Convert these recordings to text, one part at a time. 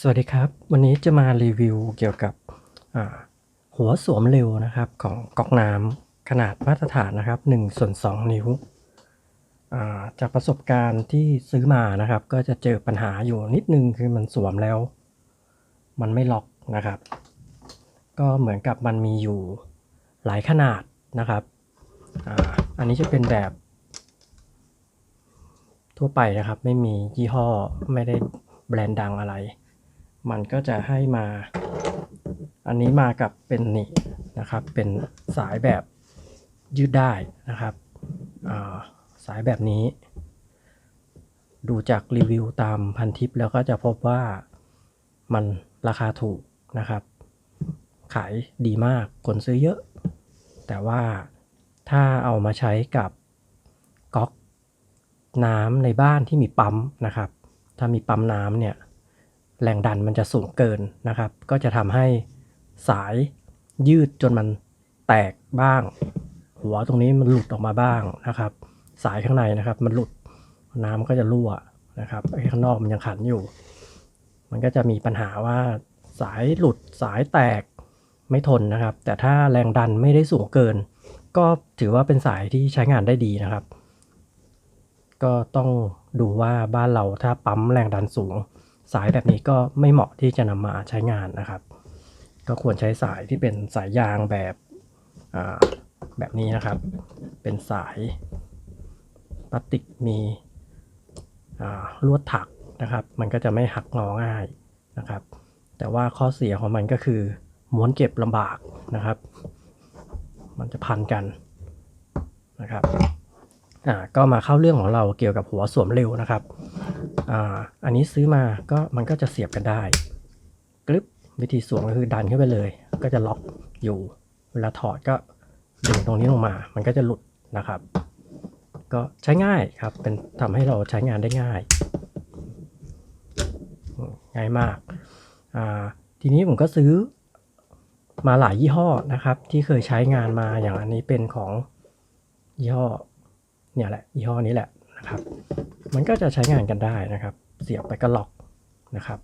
สวัสดีครับ วันนี้จะมารีวิวเกี่ยวกับหัวสวมเร็วนะครับของก๊อกน้ำขนาดมาตรฐานนะครับ1ส่วน2นิ้ว จากประสบการณ์ที่ซื้อมานะครับ ก็จะเจอปัญหาอยู่นิดนึงคือมันสวมแล้ว มันไม่ล็อกนะครับ ก็เหมือนกับมันมีอยู่หลายขนาดนะครับออันนี้จะเป็นแบบทั่วไปนะครับ ไม่มียี่ห้อไม่ได้แบรนด์ดังอะไร มันก็จะให้มา อันนี้มากับเป็นนี่นะครับ เป็นสายแบบยืดได้นะครับาสายแบบนี้ ดูจากรีวิวตามพันทิปแล้วก็จะพบว่ามันราคาถูกนะครับ ขายดีมากคนซื้อเยอะ แต่ว่าถ้าเอามาใช้กับก๊อกน้ำในบ้านที่มีปั๊มนะครับ ถ้ามีปั๊มน้ำเนี่ย แรงดันมันจะสูงเกินนะครับ ก็จะทำให้สายยืดจนมันแตกบ้าง หัวตรงนี้มันหลุดออกมาบ้างนะครับ สายข้างในนะครับมันหลุดน้ำก็จะรั่วนะครับไอ้ข้างนอกมันยังขันอยู่ มันก็จะมีปัญหาว่าสายหลุดสายแตกไม่ทนนะครับ แต่ถ้าแรงดันไม่ได้สูงเกิน ก็ถือว่าเป็นสายที่ใช้งานได้ดีนะครับ ก็ต้องดูว่าบ้านเราถ้าปั๊มแรงดันสูง สายแบบนี้ก็ไม่เหมาะที่จะนำมาใช้งานนะครับ ก็ควรใช้สายที่เป็นสายยางแบบแบบนี้นะครับ เป็นสายพลาสติกมีลวดถักนะครับ มันก็จะไม่หักงอง่ายนะครับ แต่ว่าข้อเสียของมันก็คือม้วนเก็บลำบากนะครับ มันจะพันกันนะครับ อ่า ก็มาเข้าเรื่องของเราเกี่ยวกับหัวสวมเร็วนะครับ อันนี้ซื้อมาก็มันก็จะเสียบกันได้กรึบวิธีสวมก็คือดันขึ้นไปเลย ก็จะล็อกอยู่ เวลาถอดก็ดึงตรงนี้ลงมา มันก็จะหลุดนะครับ ก็ใช้ง่ายครับ เป็นทำให้เราใช้งานได้ง่าย ง่ายมากาทีนี้ผมก็ซื้อมาหลายยี่ห้อนะครับ ที่เคยใช้งานมาอย่างอันนี้เป็นของยี่ห้อเนี่ยแหละยี่ห้อนี้แหละ นะครับ มันก็จะใช้งานกันได้นะครับ เสียบไปก็ล็อกนะครับ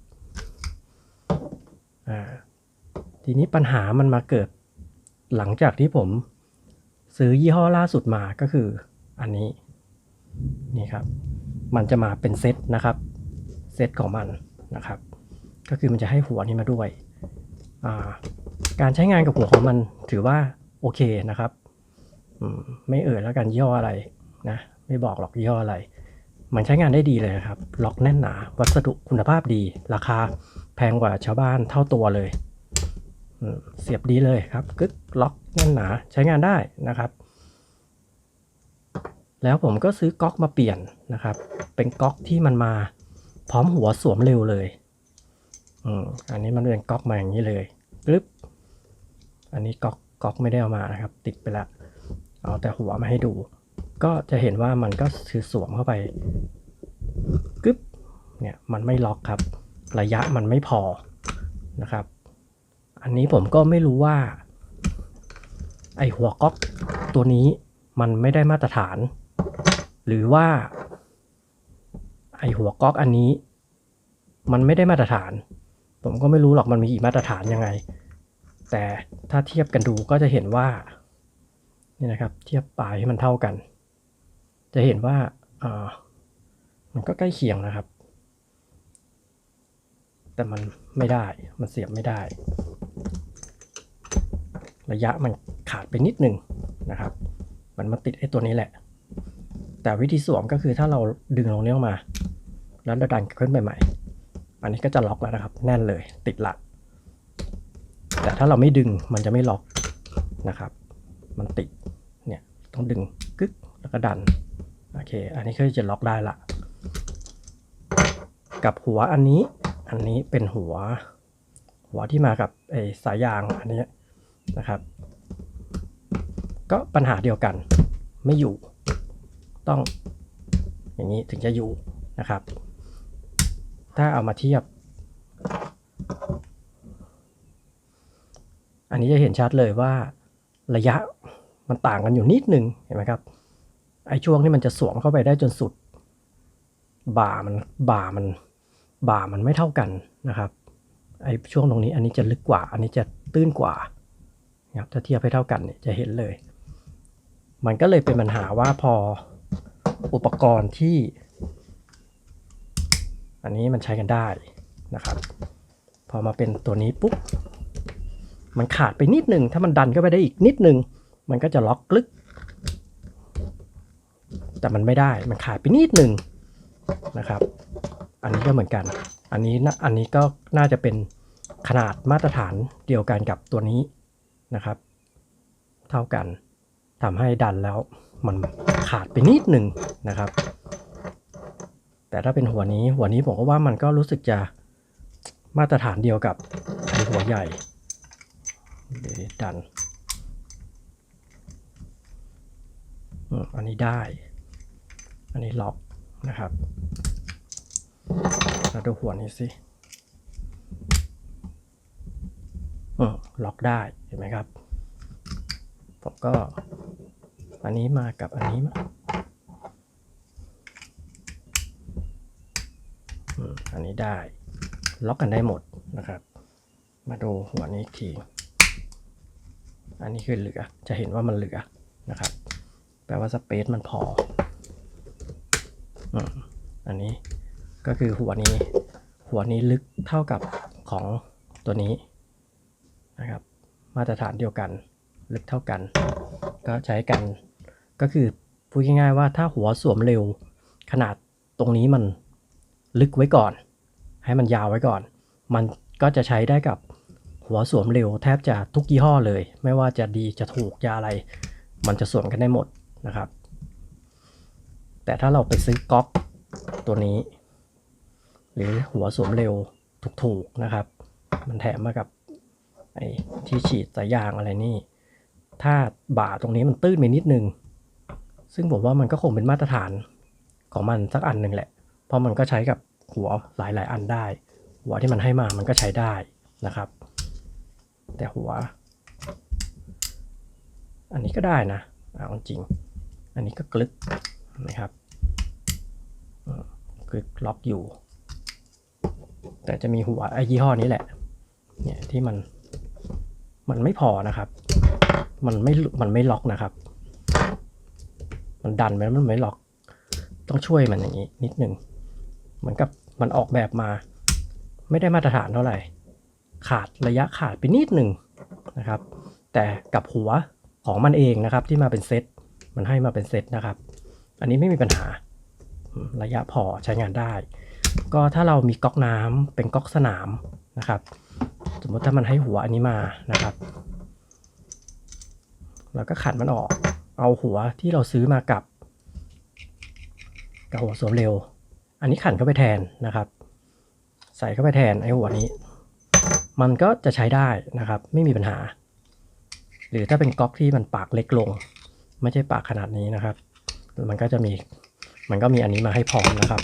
ทีนี้ปัญหามันมาเกิดหลังจากที่ผมซื้อยี่ห้อล่าสุดมาก็คืออันนี้นี่ครับ มันจะมาเป็นเซตนะครับ เซตของมันนะครับ ก็คือมันจะให้หัวนี้มาด้วยาการใช้งานกับหัวของมันถือว่าโอเคนะครับ ไม่เอ่ยแล้วกันย่ออะไรนะไม่บอกหรอกยี่ห้ออะไร มันใช้งานได้ดีเลยครับ ล็อกแน่นหนา วัสดุคุณภาพดี ราคาแพงกว่าชาวบ้านเท่าตัวเลยเสียบดีเลยครับกึกล็อกแน่นหนาใช้งานได้นะครับ แล้วผมก็ซื้อก๊อกมาเปลี่ยนนะครับ เป็นก๊อกที่มันมาพร้อมหัวสวมเร็วเลยอือันนี้มันเป็นก๊อกมาอย่างนี้เลยปึ๊บอันนี้ก๊อกก๊อกไม่ได้เอามานะครับ ติดไปละเอาแต่หัวมาให้ดู ก็จะเห็นว่ามันก็คือสวมเข้าไปกึ๊บเนี่ยมันไม่ล็อกครับ ระยะมันไม่พอนะครับ อันนี้ผมก็ไม่รู้ว่า ไอหัวก๊อกตัวนี้มันไม่ได้มาตรฐาน หรือว่า ไอหัวก๊อกอันนี้ มันไม่ได้มาตรฐาน ผมก็ไม่รู้หรอกมันมีกี่มาตรฐานยังไง แต่ถ้าเทียบกันดูก็จะเห็นว่านี่นะครับ เทียบปลายให้มันเท่ากัน จะเห็นว่าอ่ามันก็ใกล้เคียงนะครับ แต่มันไม่ได้มันเสียบไม่ได้ ระยะมันขาดไปนิดหนึ่งนะครับ มันมาติดไอ้ตัวนี้แหละ แต่วิธีสวมก็คือถ้าเราดึงตรงนี้ออกมา แล้วเราดันขึ้นไปใหม่ อันนี้ก็จะล็อกแล้วนะครับ แน่นเลยติดละแต่ถ้าเราไม่ดึงมันจะไม่ล็อกนะครับ มันติดเนี่ยต้องดึงกึกแล้วก็ดัน อเค อันนี้ก็จะล็อกได้ละ กับหัวอันนี้ อันนี้เป็นหัว หัวที่มากับไอ้สายยางอันนี้นะครับ ก็ปัญหาเดียวกัน ไม่อยู่ ต้อง อย่างนี้ถึงจะอยู่นะครับ ถ้าเอามาเทียบ อันนี้จะเห็นชัดเลยว่าระยะมันต่างกันอยู่นิดนึงเห็นไหมครับ อ้ช่วงที่มันจะสวมเข้าไปได้จนสุด บ่ามันบ่ามัน บ่ามันไม่เท่ากันนะครับไอ้ช่วงตรงนี้อันนี้จะลึกกว่า อันนี้จะตื้นกว่านะครับถ้าเทียบให้เท่ากันเนี่ยจะเห็นเลย มันก็เลยเป็นปัญหาว่าพออุปกรณ์ที่ อันนี้มันใช้กันได้นะครับ พอมาเป็นตัวนี้ปุ๊บมันขาดไปนิดนึง ถ้ามันดันเข้าไปได้อีกนิดนึง มันก็จะล็อกกลึก แต่มันไม่ได้มันขาดไปนิดหนึ่งนะครับ อันนี้ก็เหมือนกัน อันนี้นะอันนี้ก็น่าจะเป็นขนาดมาตรฐานเดียวกันกับตัวนี้นะครับ เท่ากันทำให้ดันแล้วมันขาดไปนิดหนึ่งนะครับ แต่ถ้าเป็นหัวนี้หัวนี้ผมก็ว่ามันก็รู้สึกจะมาตรฐานเดียวกับไอหัวใหญ่ดันอันนี้ได้ อันนี้ล็อกนะครับเราดูหัวนี้สิอืมล็อกได้เห็นไหมครับ ผมก็ อันนี้มากับอันนี้มาอืมอันนี้ได้ ล็อกกันได้หมดนะครับ มาดูหัวนี้ทีอันนี้คือเหลือจะเห็นว่ามันเหลือนะครับ แปลว่าสเปซมันพอ อันนี้ก็คือหัวนี้ หัวนี้ลึกเท่ากับของตัวนี้นะครับ มาตรฐานเดียวกัน ลึกเท่ากัน ก็ใช้กันก็คือพูดง่ายๆว่าถ้าหัวสวมเร็วขนาดตรงนี้มันลึกไว้ก่อน ให้มันยาวไว้ก่อน มันก็จะใช้ได้กับหัวสวมเร็วแทบจะทุกยี่ห้อเลย ไม่ว่าจะดีจะถูกจะอะไร มันจะสวมกันได้หมดนะครับ แต่ถ้าเราไปซื้อก๊อก ตัวนี้ หรือหัวสวมเร็วถูกๆนะครับ มันแถมมากับไอ้ที่ฉีดสายยางอะไรนี่ ถ้าบ่าตรงนี้มันตื้นไปนิดนึง ซึ่งผมว่ามันก็คงเป็นมาตรฐานของมันสักอันหนึ่งแหละ เพราะมันก็ใช้กับหัวหลายๆ อันได้ หัวที่มันให้มามันก็ใช้ได้นะครับ แต่หัว อันนี้ก็ได้นะเอาจริง อันนี้ก็กลึกนะครับ อืมกลึกล็อกอยู่ แต่จะมีหัวไอ้ยี่ห้อนี้แหละ เนี่ยที่มันมันไม่พอนะครับ มันไม่มันไม่ล็อกนะครับ มันดันไปแล้วมันไม่ล็อก ต้องช่วยมันอย่างนี้นิดหนึ่งเหมือนกับมันออกแบบมา ไม่ได้มาตรฐานเท่าไหร่ ขาดระยะขาดไปนิดหนึ่งนะครับ แต่กับหัวของมันเองนะครับ ที่มาเป็นเซตมันให้มาเป็นเซตนะครับ อันนี้ไม่มีปัญหา ระยะพอใช้งานได้ ก็ถ้าเรามีก๊อกน้ำเป็นก๊อกสนามนะครับ สมมติถ้ามันให้หัวอันนี้มานะครับแล้วก็ขันมันออก เอาหัวที่เราซื้อมากับ กับหัวสวมเร็ว อันนี้ขันเข้าไปแทนนะครับ ใส่เข้าไปแทนไอ้หัวนี้ มันก็จะใช้ได้นะครับ ไม่มีปัญหา หรือถ้าเป็นก๊อกที่มันปากเล็กลง ไม่ใช่ปากขนาดนี้นะครับ มันก็จะมี มันก็มีอันนี้มาให้พร้อมนะครับ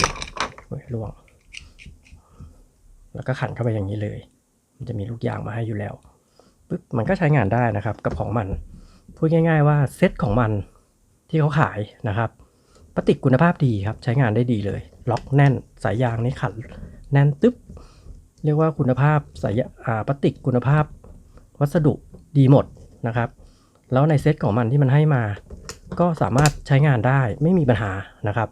ล่วง แล้วก็ขันเข้าไปอย่างนี้เลย มันจะมีลูกยางมาให้อยู่แล้วปุ๊บมันก็ใช้งานได้นะครับ กับของมัน พูดง่าย ๆ ว่าเซตของมันที่เขาขายนะครับพลาสติกคุณภาพดีครับ ใช้งานได้ดีเลย ล็อกแน่นสายยางนี่ขันแน่นตึ๊บเรียกว่าคุณภาพสายอ่าพลาสติกคุณภาพ วัสดุดีหมดนะครับ แล้วในเซตของมันที่มันให้มา ก็สามารถใช้งานได้ไม่มีปัญหานะครับ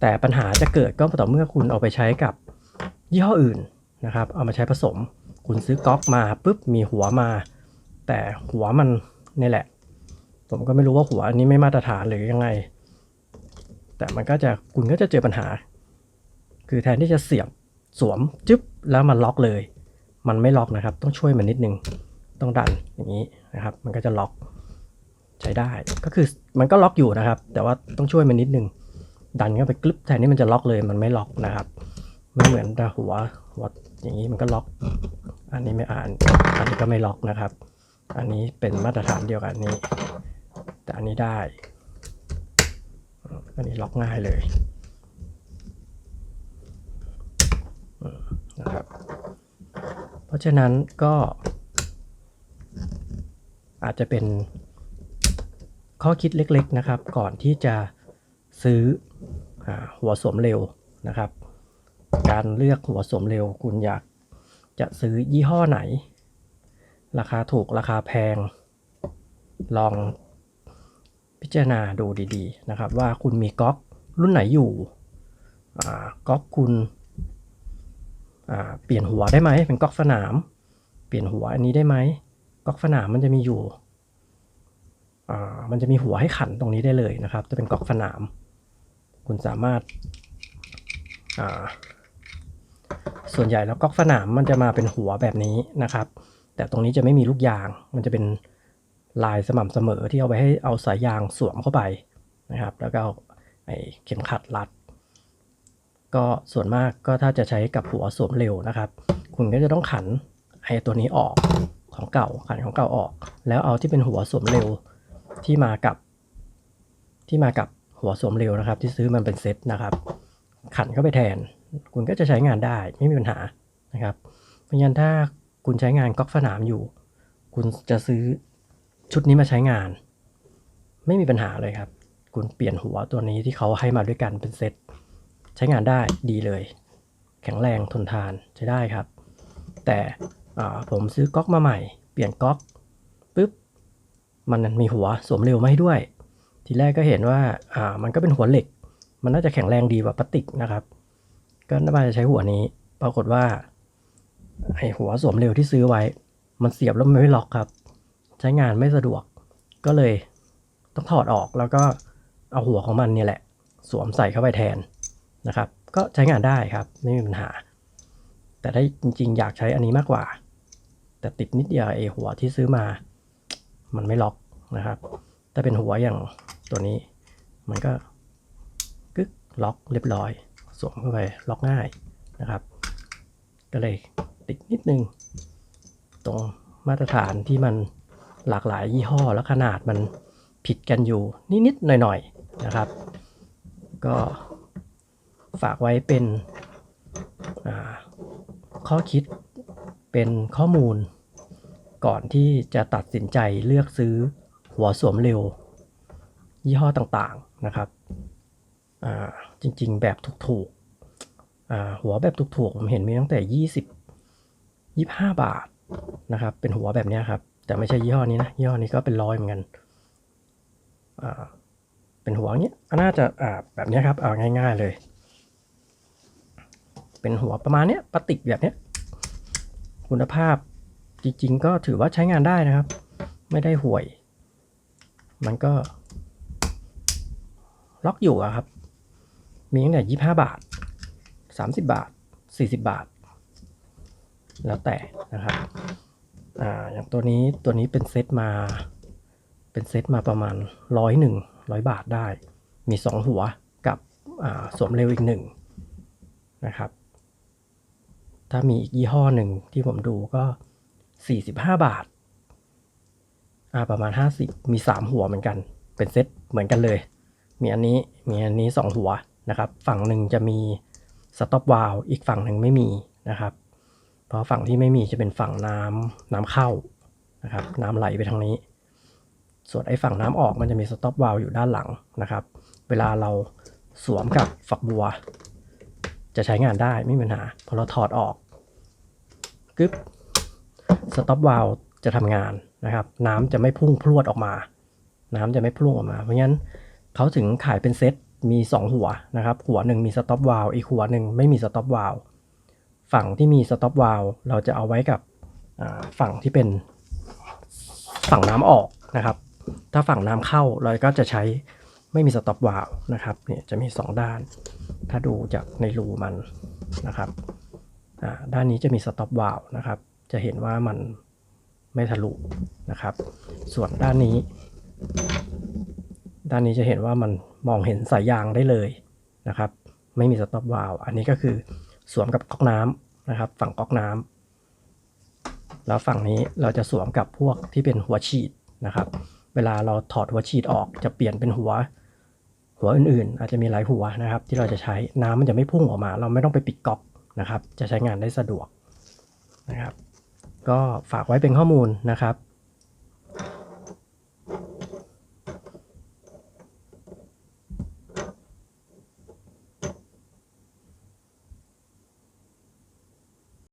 แต่ปัญหาจะเกิดก็ต่อเมื่อคุณเอาไปใช้กับยี่ห้ออื่นนะครับ เอามาใช้ผสม คุณซื้อก๊อกมาปุ๊บมีหัวมา แต่หัวมันนี่แหละ ผมก็ไม่รู้ว่าหัวอันนี้ไม่มาตรฐานหรือยังไง แต่มันก็จะคุณก็จะเจอปัญหา คือแทนที่จะเสียบสวมจึ๊บแล้วมันล็อกเลย มันไม่ล็อกนะครับ ต้องช่วยมันนิดนึง ต้องดันอย่างนี้นะครับ มันก็จะล็อก ใช้ได้ก็คือมันก็ล็อกอยู่นะครับ แต่ว่าต้องช่วยมันนิดนึง ดันเข้าไปกลึบแทนที่มันจะล็อกเลยมันไม่ล็อกนะครับไม่เหมือนแต่หัวหัวอย่างนี้มันก็ล็อก อันนี้ไม่อ่าน อันนี้ก็ไม่ล็อกนะครับ อันนี้เป็นมาตรฐานเดียวกันอันนี้ แต่อันนี้ได้ อันนี้ล็อกง่ายเลยนะครับ เพราะฉะนั้นก็อาจจะเป็น ข้อคิดเล็กๆนะครับ ก่อนที่จะซื้ออหัวสวมเร็วนะครับ การเลือกหัวสวมเร็ว คุณอยากจะซื้อยี่ห้อไหน ราคาถูกราคาแพง ลองพิจารณาดูดีๆนะครับ ว่าคุณมีก๊อกรุ่นไหนอยู่ก๊อกคุณเปลี่ยนหัวได้ไหมเป็นก๊อกสนาม เปลี่ยนหัวอันนี้ได้ไหมก๊อกสนามมันจะมีอยู่ มันจะมีหัวให้ขันตรงนี้ได้เลยนะครับ จะเป็นก๊อกสนาม คุณสามารถาส่วนใหญ่แล้วก๊อกสนามมันจะมาเป็นหัวแบบนี้นะครับ แต่ตรงนี้จะไม่มีลูกยาง มันจะเป็นลายสม่ำเสมอที่เอาไว้ให้เอาสายยางสวมเข้าไปนะครับ แล้วก็เอาไอเข็มขัดรัด ก็ส่วนมากก็ถ้าจะใช้กับหัวสวมเร็วนะครับ คุณก็จะต้องขันไอ้ตัวนี้ออกของเก่าขันของเก่าออก แล้วเอาที่เป็นหัวสวมเร็ว ที่มากับ ที่มากับหัวสวมเร็วนะครับ ที่ซื้อมันเป็นเซ็ตนะครับ ขันเข้าไปแทน คุณก็จะใช้งานได้ไม่มีปัญหานะครับ เพราะฉะนั้นถ้าคุณใช้งานก๊อกสนามอยู่ คุณจะซื้อชุดนี้มาใช้งาน ไม่มีปัญหาเลยครับ คุณเปลี่ยนหัวตัวนี้ที่เขาให้มาด้วยกันเป็นเซ็ตใช้งานได้ดีเลย แข็งแรงทนทานใช้ได้ครับ แต่ผมซื้อก๊อกมาใหม่ เปลี่ยนก๊อก มันมีหัวสวมเร็วมาให้ด้วย ทีแรกก็เห็นว่าอ่ามันก็เป็นหัวเหล็ก มันน่าจะแข็งแรงดีกว่าพลาสติกนะครับ ก็น่าจะใช้หัวนี้ ปรากฏว่าไอหัวสวมเร็วที่ซื้อไว้ มันเสียบแล้วมันไม่ล็อกครับ ใช้งานไม่สะดวกก็เลยต้องถอดออกแล้วก็เอาหัวของมันเนี่ยแหละ สวมใส่เข้าไปแทนนะครับ ก็ใช้งานได้ครับไม่มีปัญหา แต่ถ้าจริงๆ อยากใช้อันนี้มากกว่า แต่ติดนิดเดียวไอหัวที่ซื้อมา มันไม่ล็อกนะครับ ถ้าเป็นหัวอย่างตัวนี้ มันก็กึกล็อกเรียบร้อย สวมเข้าไปล็อกง่ายนะครับ ก็เลยติดนิดนึง ตรงมาตรฐานที่มันหลากหลายยี่ห้อและขนาดมันผิดกันอยู่นิดๆหน่อยๆนะครับ ก็ฝากไว้เป็นข้อคิดเป็นข้อมูล ก่อนที่จะตัดสินใจเลือกซื้อหัวสวมเร็ว ยี่ห้อต่างๆนะครับอ่าจริงๆ แบบถูกๆอ่าหัวแบบถูกๆผมเห็นมีตั้งแต่ 20 25 บาทนะครับ เป็นหัวแบบนี้ครับ แต่ไม่ใช่ยี่ห้อนี้นะ ยี่ห้อนี้ก็เป็นร้อยเหมือนกันอ่าเป็นหัวอย่างเงี้ยน่าจะอ่าแบบนี้ครับเอาง่าย ๆเลย เป็นหัวประมาณเนี้ยพลาสติกแบบเนี้ยคุณภาพ จริงๆ ก็ถือว่าใช้งานได้นะครับ ไม่ได้ห่วย มันก็ ล็อกอยู่ครับ มีตั้งแต่ยี่ห้าบาทสามสิบาทสี่สิบาท แล้วแต่นะครับอ่าอย่างตัวนี้ตัวนี้เป็นเซตมา เป็นเซตมาประมาณร้อยหนึ่งร้อยบาทได้ มีสองหัวกับสวมเร็วอีกหนึ่งนะครับ ถ้ามีอีกยี่ห้อหนึ่งที่ผมดูก็ สี่สิบห้าบาท อ่าประมาณห้าสิบมีสามหัวเหมือนกัน เป็นเซตเหมือนกันเลย มีอันนี้มีอันนี้สองหัวนะครับ ฝั่งหนึ่งจะมีสต็อปวาล์วอีกฝั่งหนึ่งไม่มีนะครับ เพราะฝั่งที่ไม่มีจะเป็นฝั่งน้ำน้ำเข้านะครับ น้ำไหลไปทางนี้ ส่วนไอ้ฝั่งน้ำออกมันจะมีสต็อปวาล์วอยู่ด้านหลังนะครับ เวลาเราสวมกับฝักบัว จะใช้งานได้ไม่มีปัญหาพอเราถอดออกกึ๊บ สต็อปวาลจะทำงานนะครับ น้ำจะไม่พุ่งพรวดออกมา น้ำจะไม่พุ่งออกมา เพราะงั้นเขาถึงขายเป็นเซตมี 2 หัวนะครับหัวหนึ่งมีสต็อปวาลอีกหัวหนึ่งไม่มีสต็อปวาลฝั่งที่มีสต็อปวาลเราจะเอาไว้กับฝั่งที่เป็นฝั่งน้ำออกนะครับ ถ้าฝั่งน้ำเข้าเราก็จะใช้ไม่มีสต็อปวาลนะครับเนี่ยจะมี 2 ด้าน ถ้าดูจากในรูมันนะครับด้านนี้จะมีสต็อปวาลนะครับ จะเห็นว่ามันไม่ทะลุนะครับ ส่วนด้านนี้ ด้านนี้จะเห็นว่ามันมองเห็นสายยางได้เลยนะครับ ไม่มีสต็อปวาลอันนี้ก็คือสวมกับก๊อกน้ำนะครับ ฝั่งก๊อกน้ำแล้วฝั่งนี้เราจะสวมกับพวกที่เป็นหัวฉีดนะครับ เวลาเราถอดหัวฉีดออกจะเปลี่ยนเป็นหัวหัวอื่นๆ อาจจะมีหลายหัวนะครับ ที่เราจะใช้น้ำมันจะไม่พุ่งออกมา เราไม่ต้องไปปิดก๊อกนะครับ จะใช้งานได้สะดวกนะครับ ก็ฝากไว้เป็นข้อมูลนะครับ